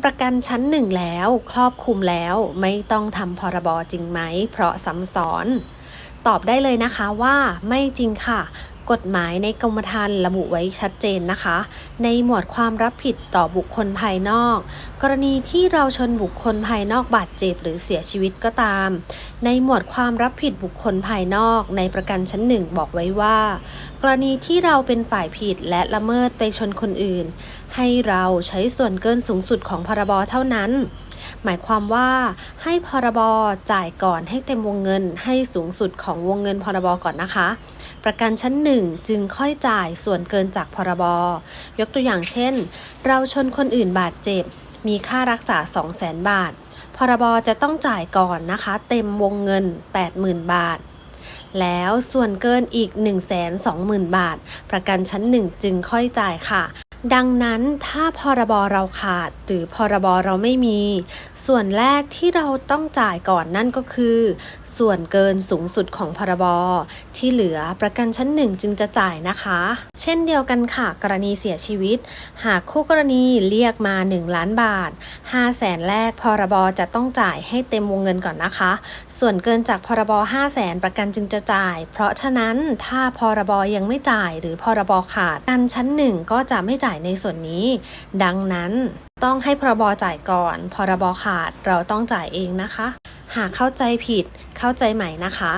ำประกันชั้นหนึ่งแล้ว ครอบคลุมแล้วไม่ต้องทำพรบจริงไหม เพราะซ้ำซ้อน ตอบได้เลยนะคะว่าไม่จริงค่ะ กฎหมายในกรมธรรม์ระบุไว้ชัดเจนนะคะ ในหมวดความรับผิดต่อบุคคลภายนอก กรณีที่เราชนบุคคลภายนอกบาดเจ็บหรือเสียชีวิตก็ตาม ในหมวดความรับผิดบุคคลภายนอกในประกันชั้นหนึ่งบอกไว้ว่า กรณีที่เราเป็นฝ่ายผิดและละเมิดไปชนคนอื่น ให้เราใช้ส่วนเกินสูงสุดของพรบเท่านั้นหมายความว่าให้พรบจ่ายก่อนให้เต็มวงเงินให้สูงสุดของวงเงินพรบก่อนนะคะ ประกันชั้นหนึ่งจึงค่อยจ่ายส่วนเกินจากพรบ ยกตัวอย่างเช่น เราชนคนอื่นบาดเจ็บ มีค่ารักษา 200,000 บาท พรบจะต้องจ่ายก่อนนะคะ เต็มวงเงิน 80,000 บาท แล้วส่วนเกินอีก 120,000 บาท ประกันชั้นหนึ่งจึงค่อยจ่ายค่ะดังนั้นถ้าพรบเราขาดหรือพรบเราไม่มี ส่วนแรกที่เราต้องจ่ายก่อนนั่นก็คือ ส่วนเกินสูงสุดของพรบที่เหลือประกันชั้นหนึ่งจึงจะจ่ายนะคะ เช่นเดียวกันค่ะ กรณีเสียชีวิต หากคู่กรณีเรียกมา 1 ล้านบาท5แสนแรกพรบจะต้องจ่ายให้เต็มวงเงินก่อนนะคะ ส่วนเกินจากพรบ5แสนประกันจึงจะจ่าย เพราะฉะนั้นถ้าพรบยังไม่จ่ายหรือพรบขาดประกันชั้นหนึ่งก็จะไม่จ่ายในส่วนนี้ ดังนั้นต้องให้พรบจ่ายก่อน พรบขาดเราต้องจ่ายเองนะคะ หากเข้าใจผิด เข้าใจใหม่นะคะ